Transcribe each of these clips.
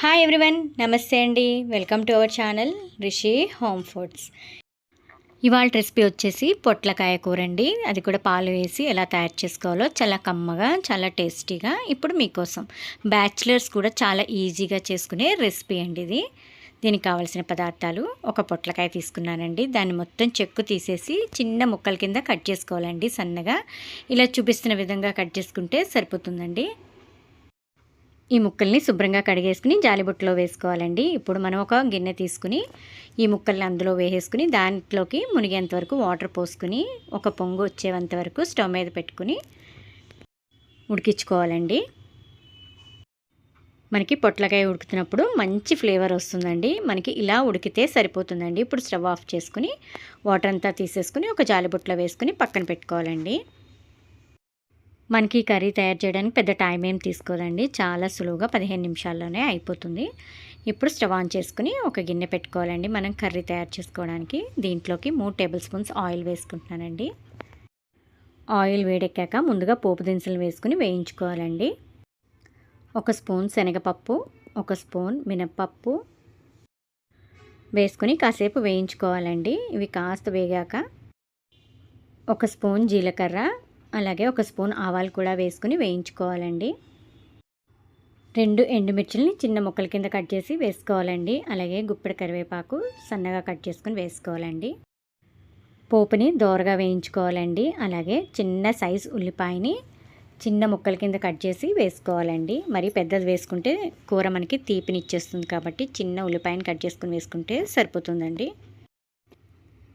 Hi everyone నమస్తే అండి. Welcome to our channel Rishi home foods ఇవాళ రెసిపీ వచ్చేసి పొట్లకాయ కూర అండి. అది కూడా పాలు వేసి ఎలా తయారు చేసుకోవాలో చాలా కమ్మగా చాలా టేస్టీగా ఇప్పుడు మీకోసం బ్యాచిలర్స్ కూడా చాలా ఈజీగా చేసుకునే రెసిపీ అండి ఇది. దీనికి కావాల్సిన పదార్థాలు ఒక పొట్లకాయ తీసుకున్నానండి. దాన్ని మొత్తం చెక్కు తీసేసి చిన్న ముక్కల కింద కట్ చేసుకోవాలండి సన్నగా. ఇలా చూపిస్తున్న విధంగా కట్ చేసుకుంటే సరిపోతుందండి. ఈ ముక్కల్ని శుభ్రంగా కడిగేసుకుని జాలిబుట్టలో వేసుకోవాలండి. ఇప్పుడు మనం ఒక గిన్నె తీసుకుని ఈ ముక్కల్ని అందులో వేసేసుకుని దాంట్లోకి మునిగేంత వరకు వాటర్ పోసుకుని ఒక పొంగు వచ్చేంత వరకు స్టవ్ మీద పెట్టుకుని ఉడికించుకోవాలండి. మనకి పొట్లకాయ ఉడుకుతున్నప్పుడు మంచి ఫ్లేవర్ వస్తుందండి. మనకి ఇలా ఉడికితే సరిపోతుందండి. ఇప్పుడు స్టవ్ ఆఫ్ చేసుకుని వాటర్ అంతా తీసేసుకుని ఒక జాలిబుట్టలో వేసుకుని పక్కన పెట్టుకోవాలండి. మనకి కర్రీ తయారు చేయడానికి పెద్ద టైం ఏం తీసుకోదండి. చాలా సులువుగా పదిహేను నిమిషాల్లోనే అయిపోతుంది. ఇప్పుడు స్టవ్ ఆన్ చేసుకుని ఒక గిన్నె పెట్టుకోవాలండి. మనం కర్రీ తయారు చేసుకోవడానికి దీంట్లోకి మూడు టేబుల్ స్పూన్స్ ఆయిల్ వేసుకుంటున్నానండి. ఆయిల్ వేడెక్కాక ముందుగా పోపు దినుసులు వేసుకుని వేయించుకోవాలండి. ఒక స్పూన్ శనగపప్పు ఒక స్పూన్ మినప్పప్పు వేసుకుని కాసేపు వేయించుకోవాలండి. ఇవి కాస్త వేగాక ఒక స్పూన్ జీలకర్ర అలాగే ఒక స్పూన్ ఆవాలు కూడా వేసుకుని వేయించుకోవాలండి. రెండు ఎండుమిర్చిల్ని చిన్న ముక్కల కింద కట్ చేసి వేసుకోవాలండి. అలాగే గుప్పెడు కరివేపాకు సన్నగా కట్ చేసుకుని వేసుకోవాలండి. పోపుని దోరగా వేయించుకోవాలండి. అలాగే చిన్న సైజ్ ఉల్లిపాయని చిన్న ముక్కల కింద కట్ చేసి వేసుకోవాలండి. మరి పెద్దది వేసుకుంటే కూర మనకి తీపినిచ్చేస్తుంది కాబట్టి చిన్న ఉల్లిపాయని కట్ చేసుకుని వేసుకుంటే సరిపోతుందండి.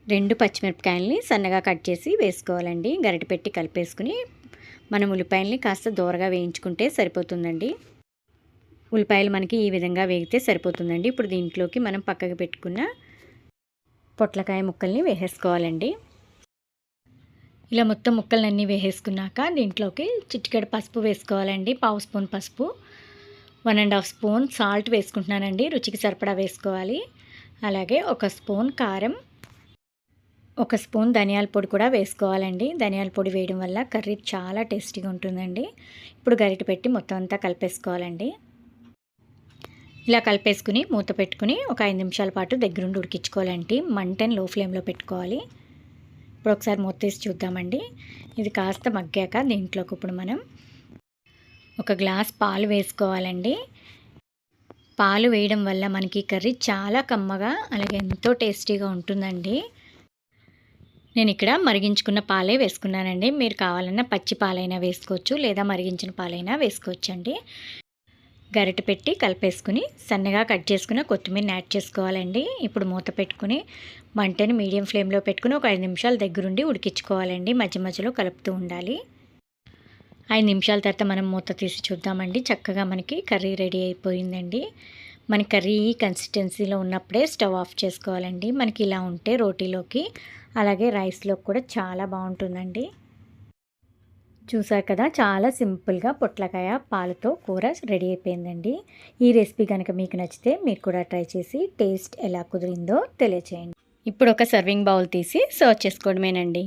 రెండు పచ్చిమిరపకాయలని సన్నగా కట్ చేసి వేసుకోవాలండి. గరిటె పెట్టి కలిపేసుకుని మనం ఉల్లిపాయలని కాస్త దూరగా వేయించుకుంటే సరిపోతుందండి. ఉల్లిపాయలు మనకి ఈ విధంగా వేగితే సరిపోతుందండి. ఇప్పుడు దీంట్లోకి మనం పక్కకు పెట్టుకున్న పొట్లకాయ ముక్కల్ని వేసేసుకోవాలండి. ఇలా మొత్తం ముక్కలన్నీ వేసేసుకున్నాక దీంట్లోకి చిటికెడు పసుపు వేసుకోవాలండి. పావు స్పూన్ పసుపు one and half spoon salt వేసుకుంటున్నానండి. రుచికి సరిపడా వేసుకోవాలి. అలాగే ఒక స్పూన్ కారం ఒక స్పూన్ ధనియాల పొడి కూడా వేసుకోవాలండి. ధనియాల పొడి వేయడం వల్ల కర్రీ చాలా టేస్టీగా ఉంటుందండి. ఇప్పుడు గరిటె పెట్టి మొత్తం అంతా కలిపేసుకోవాలండి. ఇలా కలిపేసుకుని మూత పెట్టుకుని ఒక ఐదు నిమిషాల పాటు దగ్గరుండి ఉడికించుకోవాలండి. మంటని లో ఫ్లేమ్లో పెట్టుకోవాలి. ఇప్పుడు ఒకసారి మూత తీసి చూద్దామండి. ఇది కాస్త మగ్గాక దీంట్లోకి ఇప్పుడు మనం ఒక గ్లాస్ పాలు వేసుకోవాలండి. పాలు వేయడం వల్ల మనకి కర్రీ చాలా కమ్మగా అలాగే ఎంతో టేస్టీగా ఉంటుందండి. నేను ఇక్కడ మరిగించుకున్న పాలే వేసుకున్నానండి. మీరు కావాలన్నా పచ్చి పాలైనా వేసుకోవచ్చు లేదా మరిగించిన పాలైనా వేసుకోవచ్చండి. గరిట పెట్టి కలిపేసుకుని సన్నగా కట్ చేసుకుని కొత్తిమీరని యాడ్ చేసుకోవాలండి. ఇప్పుడు మూత పెట్టుకుని మంటని మీడియం ఫ్లేమ్లో పెట్టుకుని ఒక ఐదు నిమిషాల దగ్గరుండి ఉడికించుకోవాలండి. మధ్య మధ్యలో కలుపుతూ ఉండాలి. ఐదు నిమిషాల తర్వాత మనం మూత తీసి చూద్దామండి. చక్కగా మనకి కర్రీ రెడీ అయిపోయిందండి. మన కర్రీ కన్సిస్టెన్సీలో ఉన్నప్పుడే స్టవ్ ఆఫ్ చేసుకోవాలండి. మనకి ఇలా ఉంటే రోటీలోకి అలాగే రైస్లో కూడా చాలా బాగుంటుందండి. చూసారు కదా చాలా సింపుల్గా పొట్లకాయ పాలతో కూర రెడీ అయిపోయిందండి. ఈ రెసిపీ కనుక మీకు నచ్చితే మీరు కూడా ట్రై చేసి టేస్ట్ ఎలా కుదిరిందో తెలియచేయండి. ఇప్పుడు ఒక సర్వింగ్ బౌల్ తీసి సర్వ్ చేసుకోవడమేనండి.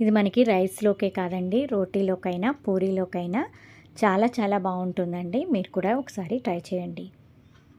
ఇది మనకి రైస్లోకే కాదండి రోటీలోకైనా పూరీలోకైనా చాలా చాలా బాగుంటుందండి. మీరు కూడా ఒకసారి ట్రై చేయండి.